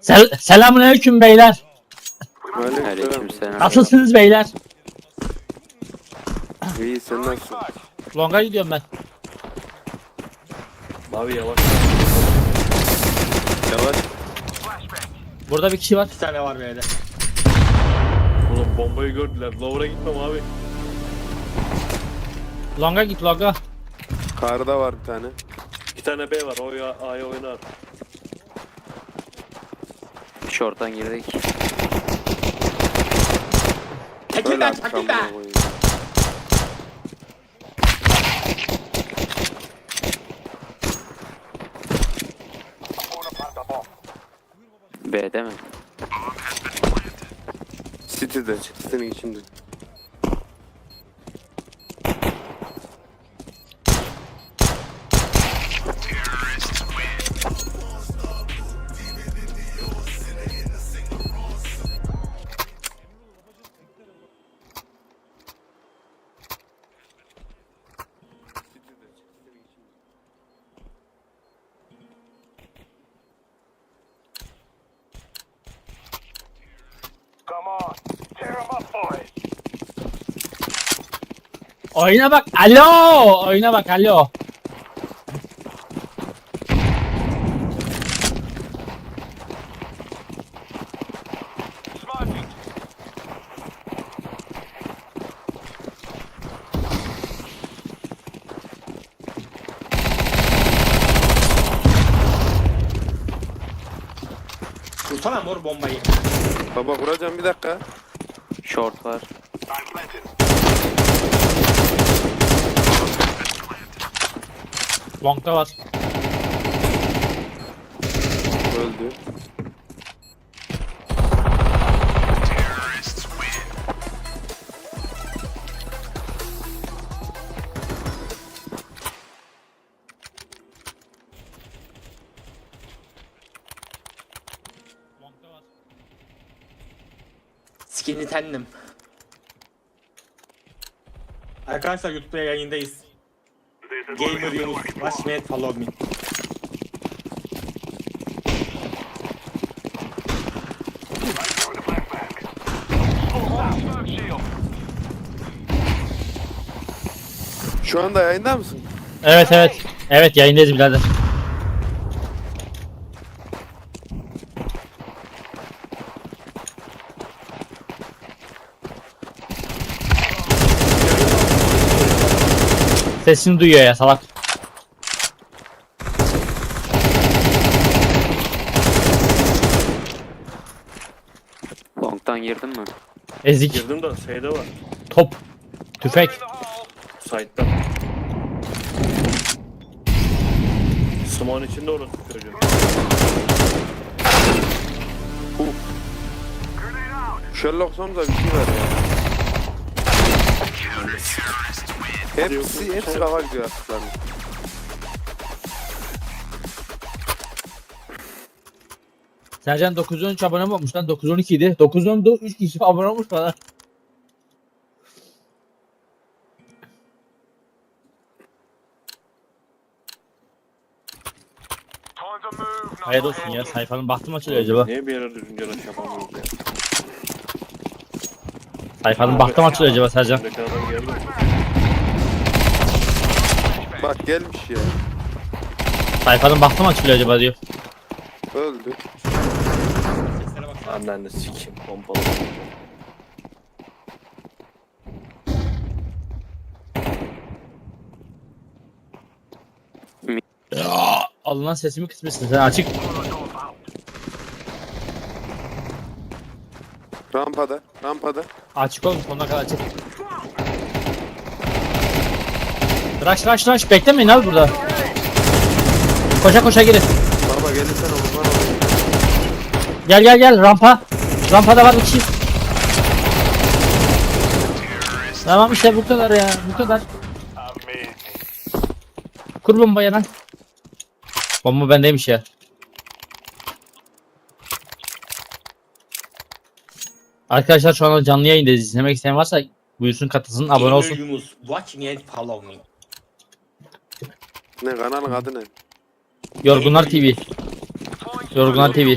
Sel Selamünaleyküm beyler. Aleykümselam. Nasılsınız beyler? İyi sen nasılsın? Longa gidiyorum ben. Abi yavaş. Yavaş. Burada bir kişi var. Bir tane var böyle. Oğlum bombayı gördüler. Lower'a gitmem abi. Longa git longa. Karda var bir tane. İki tane B var. O ya A'ya oynar. Short'tan girdik. Buna koyayım. B'de mi? City'de. City'nin içinde. Oyuna bak. Alo. Oyuna bak alo. Kursana mor bombayı. Baba kuracağım bir dakika. Short var. Long'da var. Öldü. Skinny tendim. Arkadaşlar YouTube'da yayındayız. Gamer Yunus. Watch me, follow me. Şu anda yayında mısın? Evet evet. Evet yayındayız birader. Sesini duyuyor ya salak. Long'tan girdin mi? Ezik. Girdim de şeyde var. Top. Tüfek. Side'da. Smoke'un içinde orası çocuğun. Sherlock Holmes'a bir şey var ya. Hepsi, hepsi kafa gidiyor aslında. Sercan 913 abone mi olmuş lan? 912 idi. 913 3 kişi abone olmuş bana. Hayır olsun ya sayfanın baktım açılıyor acaba. Niye bir yere düzgünce rush yapamıyoruz ya? Sayfanın baktım açılıyor acaba Sercan. Geldi. Bak gelmiş ya. Sayfanın baktım açılıyor acaba diyor. Öldü. Seslere baksana. Annen de sikeyim pompalı. Alınan sesimi kısmışsın sen açık. Rampada. Rampada. Açık oğlum sonuna kadar açık. Rush rush rush beklemeyin abi burada. Koşa koşa girin. Baba gelirsen olur olur. Gel gel gel rampa. Rampada var bir kişi. Tamam işte bu kadar ya bu kadar. Kur bombayı lan. Bomba bendeymiş ya. Arkadaşlar şu anda canlı yayındayız. İzlemek isteyen varsa buyursun katılsın abone olsun. Yunus. Watch me, follow me. Ne kanalın adı ne? Yorgunlar TV. Yorgunlar TV.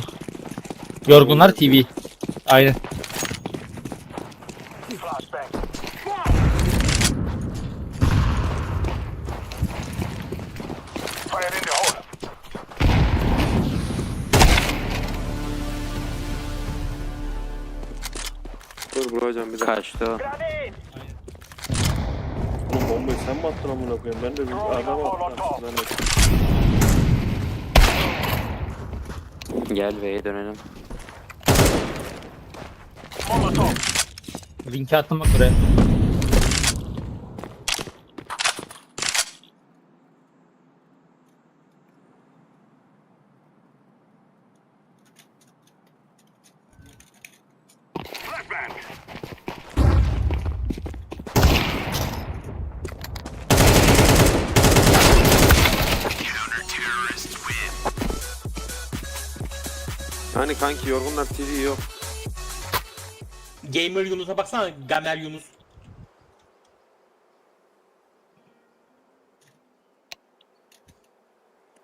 Yorgunlar TV. Aynen. Kaçtı o. Oğlum bombayı sen mi attın amına koyayım? Ben de bir adam attım. Gel B'ye dönelim. Linki attım bak buraya. Hani kanki yorgunlar TV yok. Gamer Yunus'a baksana. Gamer Yunus.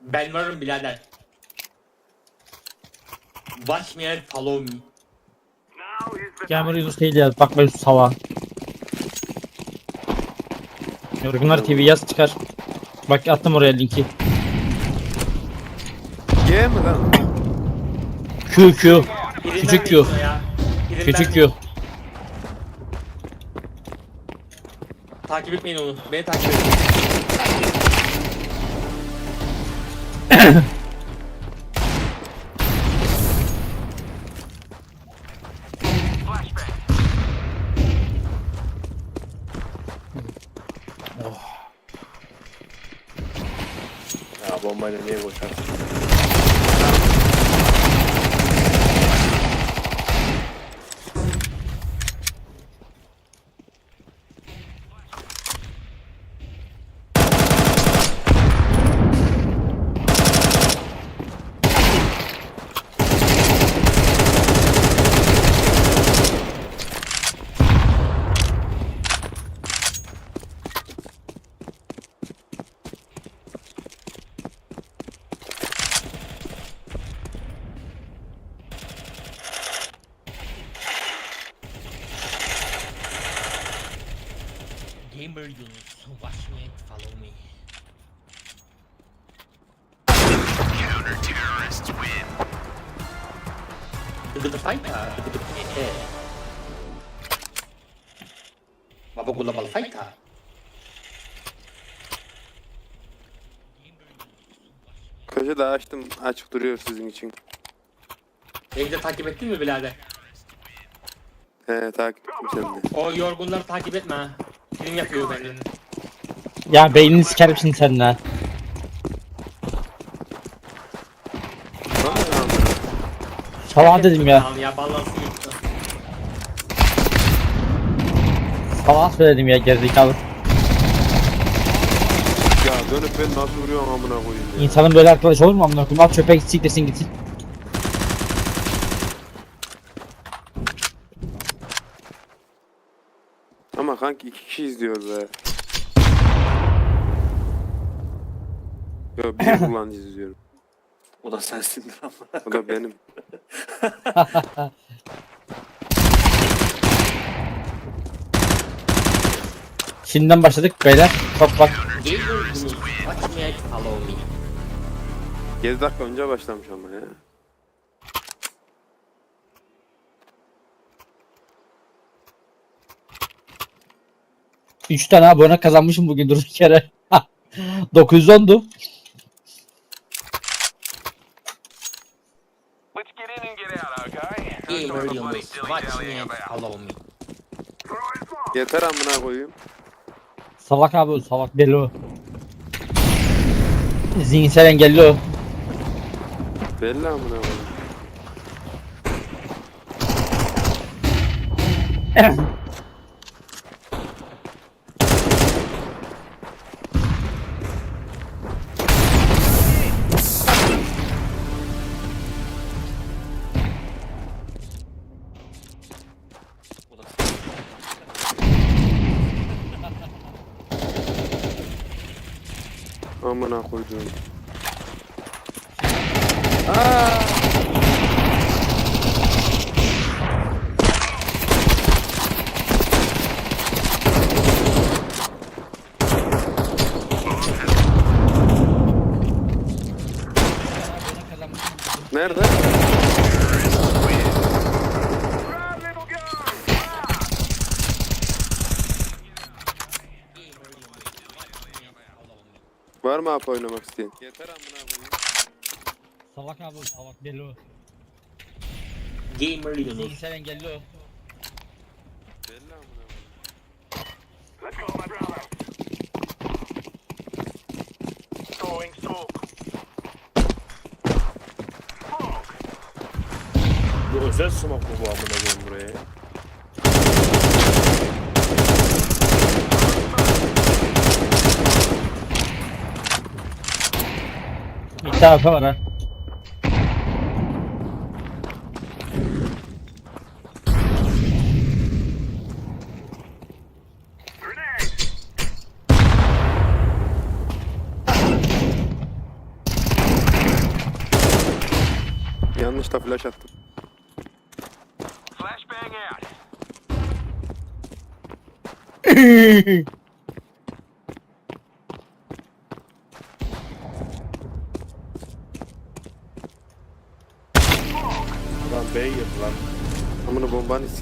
Ben varım birader. Watch me and follow me. Gamer Yunus değil ya. Bakma Yunus hava. Yorgunlar TV yaz çıkar. Bak attım oraya linki. G mi lan? Q Q. Birinden Küçük Q. bekliyor ya. Birinden Küçük Q. Takip etmeyin onu. Beni takip edin. Ya bombayla niye boşarsın? Gamer Yunus. Watch me and follow me. Dıgıdı fayta. Baba kullanmalı fayta. Köşede açtım açık duruyor sizin için. Beni de takip ettin mi birader? He takip ettim de. O yorgunları takip etme ha. Film yapıyor benden. Ya beynini sikerim şimdi seninle. ha. Tamam ya. Salak dedim ya. Tamam ya ballansın yuttu. Salak söyledim ya gerizekalı. Ya dönüp ben nasıl vuruyorum amına koyayım ya. İnsanın böyle arkadaş olur mu amına koyayım? Al çöpe gitsin gitsin gitsin. Ama kanki iki kişi izliyor be. Yo bir kullanıcı izliyorum. O da sensindir ama. O da benim. Şimdiden başladık beyler. Top bak. Gamer Yunus. Watch me and follow me. 7 dakika önce başlamış ama ya. Üç tane abone kazanmışım bugün durduk yere. 910'du. Gamer Yunus. Watch me follow me. Yeter amına koyayım. Salak abi o salak belli o. Zihinsel engelli o. Belli amına koyayım. amına koyduğum. Aa! Nerede? Var mı abi oynamak isteyen? Yeter amına koyayım. Salak abi salak belli o. Gamer Yunus. Bilgisayar engelli o. Belli amına koyayım. Bu özel smoke mu bu amına koyayım Bir tarafa var ha. Yanlışla flash attım. Lan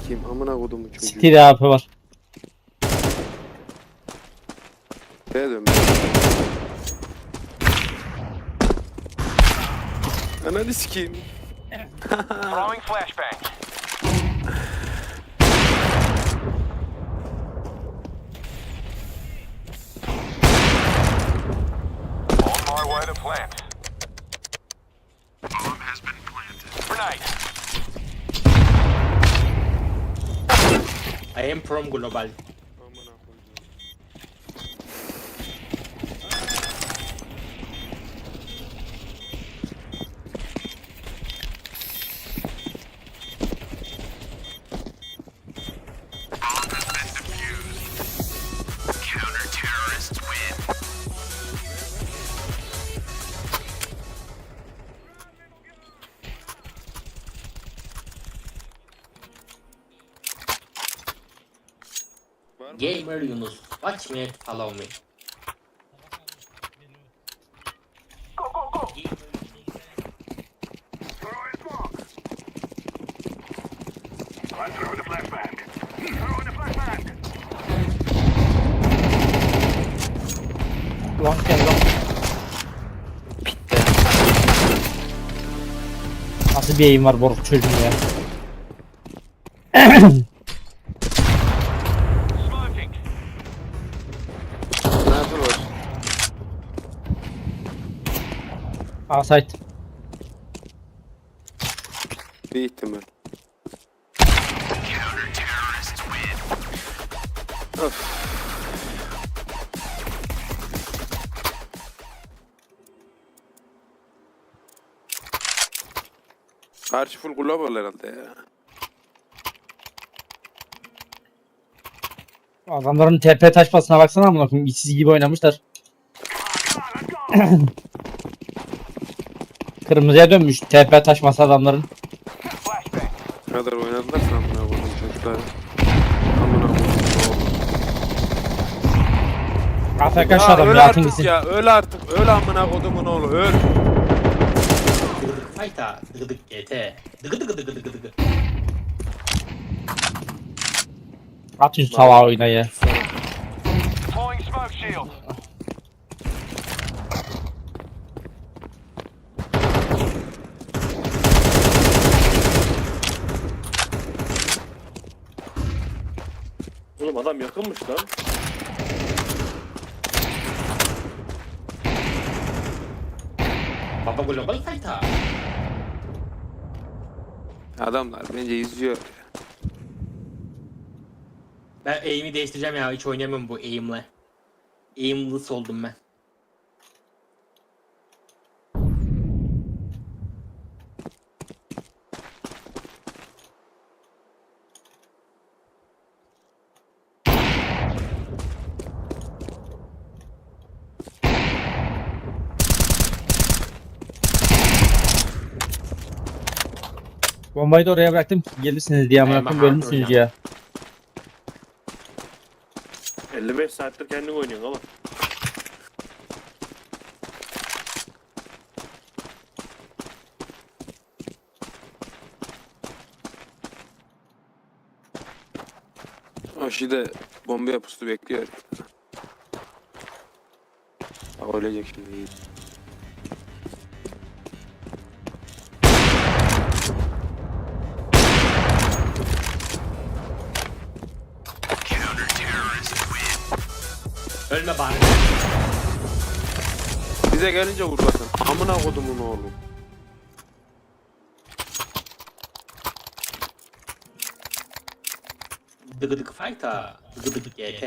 sikeyim. Amına kodumu çocuğu. City de AP var. B'ye dön. Ananı sikeyim. Throwing flashbang. On my way to plant. Bomb has been planted. Grenade. I am from global. Gamer Yunus. Watch me, follow me. Go, go, go. I'm throwing the flashbang. Throwing the flashbang. Long gel long. Nasıl bir eğim var boruk çocuğun ya. Site. Bir ihtimal. Of. Karşı full global herhalde ya. Adamların TP taşmasına baksana amına koyayım. İşsiz gibi oynamışlar. Kırmızıya dönmüş TP taşması adamların. Ne kadar oynadılar sen amına koydum çocuklar. Amına koydum. AFK şu Ya adam öl rahatın artık gitsin. ya öl artık öl amına kodumun oğlu öl. Dıgıdık fayta. Dıgıdık GT. Dıgı dıgı dıgı dıgı dıgı. Atın şu salağı oyna ya. Deploying smoke shield. Oğlum adam yakınmış lan. Baba global fayta. Adamlar bence izliyor. Ben aim'i değiştireceğim ya. Hiç oynayamıyorum bu aim'le. Aimless oldum ben. Bombayı da oraya bıraktım. Gelirsiniz diye amına ee, koyayım bölmüşsünüz ya. 55 saattir kendin oynuyorsun oğlum. Aşi de bombaya pusu bekliyor. Ölecek şimdi. Ölme bari. Bize gelince vurmasın. Amına kodumun oğlum. Dıgı dıgı fayta. Dıgı dıgı GT.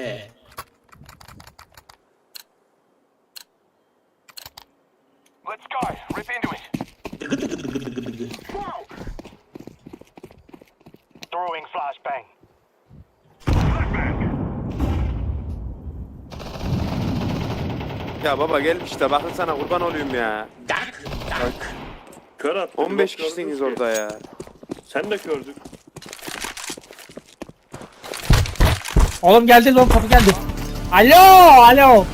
Let's go. Rip into it. Dıgı dıgı dıgı dıgı dıgı. Throwing. Flashbang. Ya baba gelmiş işte bakın sana kurban olayım ya. Dak dak. Kör attı. 15 Bak kişisiniz ki. orada ya. Sen de gördük. Oğlum geldi lan kapı geldi. Alo alo.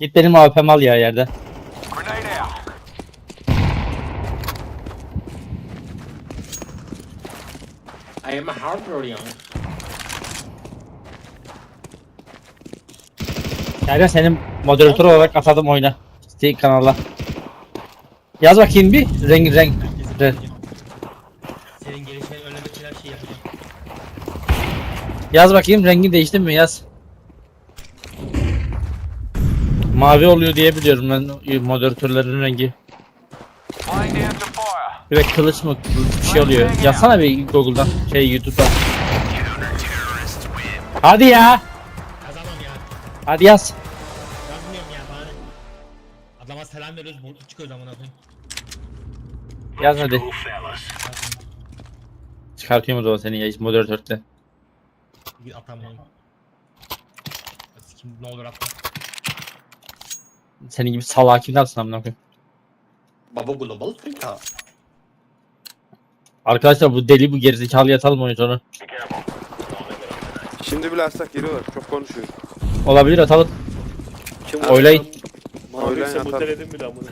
Git benim AWP'm al ya yerde. I am a hardware Sercan senin moderatör olarak atadım oyuna. Steam kanala. Yaz bakayım bir renk renk. renk. Senin gelişmeni önlemek için her şeyi yapacağım. Yaz bakayım rengi değişti mi yaz. Mavi oluyor diye biliyorum ben moderatörlerin rengi. Bir de kılıç mı kılıç bir şey oluyor. Yazsana bir Google'dan şey YouTube'dan. Hadi ya. Hadi yaz. Yazmıyorum ya bari. Adama selam veriyoruz. Bozuk çıkıyoruz amına koyayım. Yaz hadi. Çıkartıyorum o zaman seni ya moderatörde. Bir atam onu. Sikim ne olur atma. Senin gibi salağa kim alsın amına koyayım. Baba global frita. Arkadaşlar bu deli bu gerizekalı yatalım. Be careful. Şimdi bile yeri var. Çok konuşuyor. Olabilir atalım. Kim Oylayın. Mavi Oylayın ise atar. muteledim bile amına.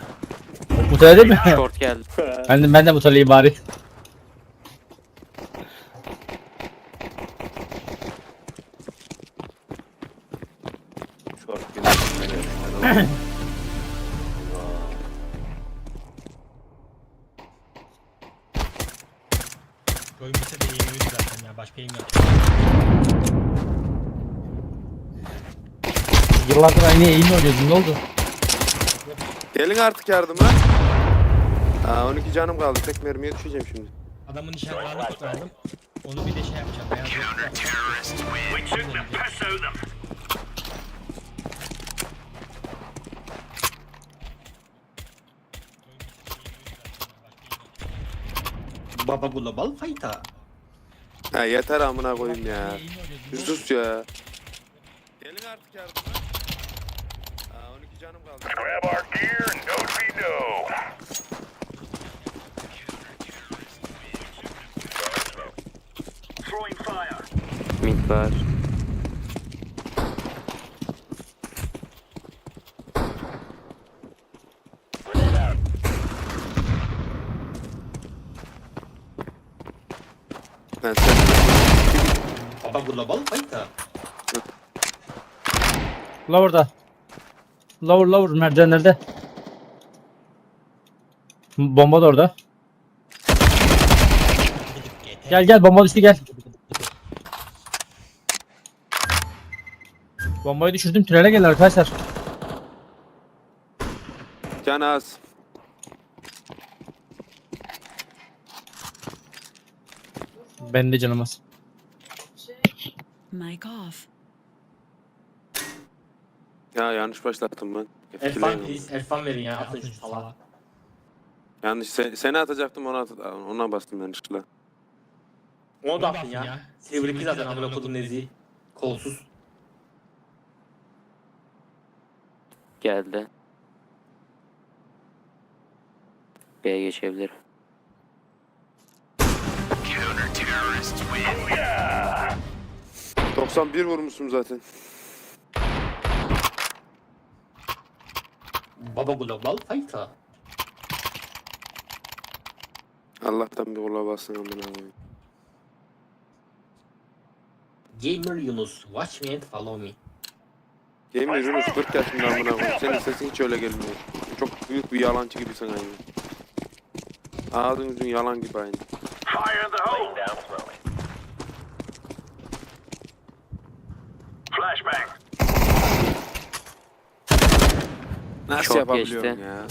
Mutlu değil mi? Short geldi. ben de, ben de mutluyum bari. Short geldi. Oyun bitse de yeniyoruz zaten ya. Başka yayın yok. Yıllardır aynı yayın oynuyordun ne oldu? Gelin artık yardıma. Aa 12 canım kaldı. Tek mermiye düşeceğim şimdi. Adamın nişanlarını kurtardım. Onu bir de şey yapacağım. Beyaz yapacağım. Baba global fight'a. Ha yeter amına koyayım ya. Sus ya. Gelin artık yardıma. Aa 12 canım kaldı. Grab our gear and no be no. Throwing fire. Mid var. Ben sen Baba global fight'a. Lower'da. Lower lower merdivenlerde. Bomba da orada. Gel gel bomba düştü gel. Bombayı düşürdüm tünele gel arkadaşlar. can az. Ben de canım az. Mic off. Ya yanlış başlattım ben. Please. Elfan verin ya. Atın şu salağa. Yanlış se- seni atacaktım ona at ona bastım yanlışlıkla. Onu da atın ya. Silver zaten amına kodum nezi. Kolsuz. Geldi. B'ye geçebilir. Oh yeah. 91 vurmuşsun zaten. Baba global fight'a. Allah'tan bir kola bassın amına koyayım. Gamer Yunus. Watch me and follow me. Yemin Yunus 40 yaşında amına koyayım. Senin sesin hiç öyle gelmiyor. Çok büyük bir yalancı gibisin aynı. Ağzın yüzün yalan gibi aynı. Fire in the hole. Nasıl Çok yapabiliyorum geçti. ya?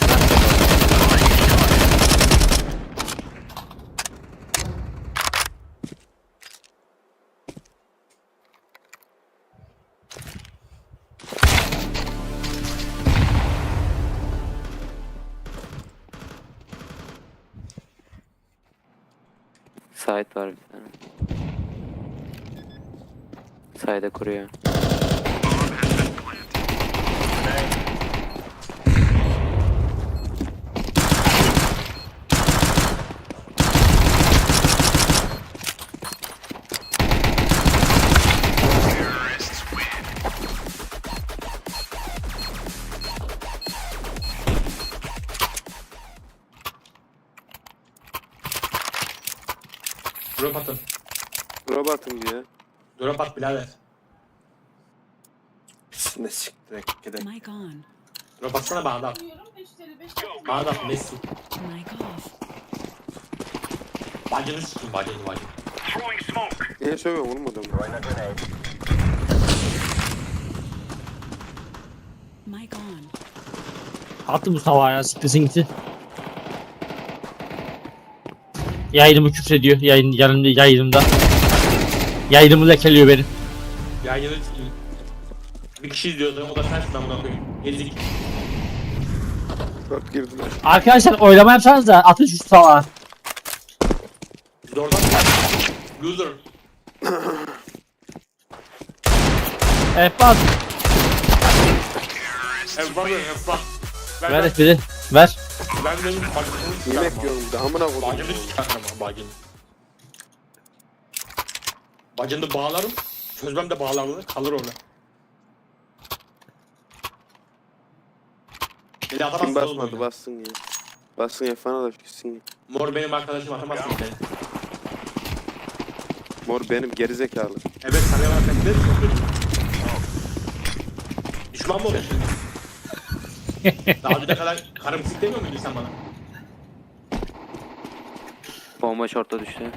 Side var bir tane. Side'e kuruyor. Robotum diye. Drop at birader. Ne siktir gidelim. Mic on. Drop atsana bana da at. Bana da at Messi. Mic off. Bacını sikeyim bacını bacını. Throwing smoke. Niye sövüyorsun oğlum adamı? Mic on. Attı Mustafa ya siktirsin gitti. Yayınımı küfrediyor. Yayın, yanımda, yayınımda. Yayınımı lekeliyor benim. Yayını sikeyim. Bir kişi izliyordu o da sensin amına koyayım. Ezik. Bak girdiler. Arkadaşlar oylama yapsanız da atın şu salağa. Biz oradan Loser. Evet bak. Efra ver ver. espri. Ver. Ben dedim bacını Yemek yiyorum da amına koydum. Bacını çıkartma bacını. Bacını bağlarım. Çözmem de bağlarını kalır orada. Beni atamazsın Kim basmadı bassın ya. Bassın ya fana da gitsin ya. Mor benim arkadaşım atamazsın seni. Mor benim gerizekalı. Evet sana var ben de Düşman mı oluyorsun? Daha önce kadar karım siklemiyor muydun sen bana? Bomba short'a düştü.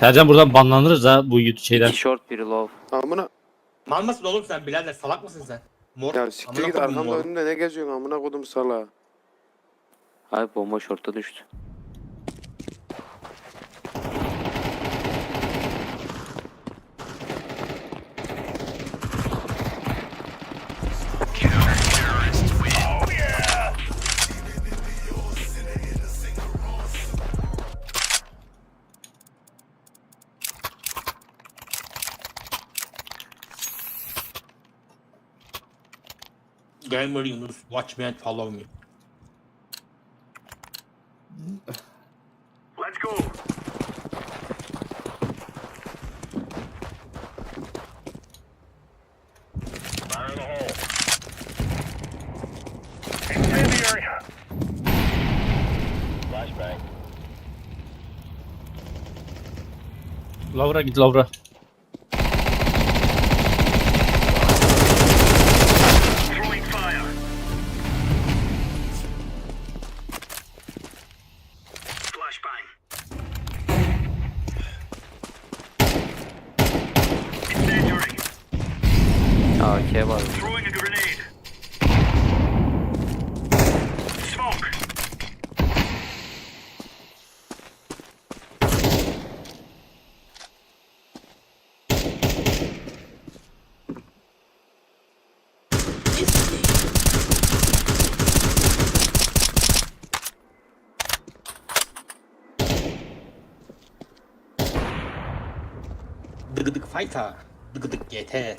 Sercan buradan banlanırız ha bu YouTube şeyden. İki short biri low. Amına. Mal mısın oğlum sen birader salak mısın sen? Mor. Ya siktir amına git koydum arkamda mor. önümde ne geziyorsun amına kodum sala. Abi bomba short'a düştü. Gamer Yunus watch me and follow me. Let's go. Fire in the hole. Incendiary. Flashbang. Lavra git Lavra. ファイター、ドゥクドゥクゲテ。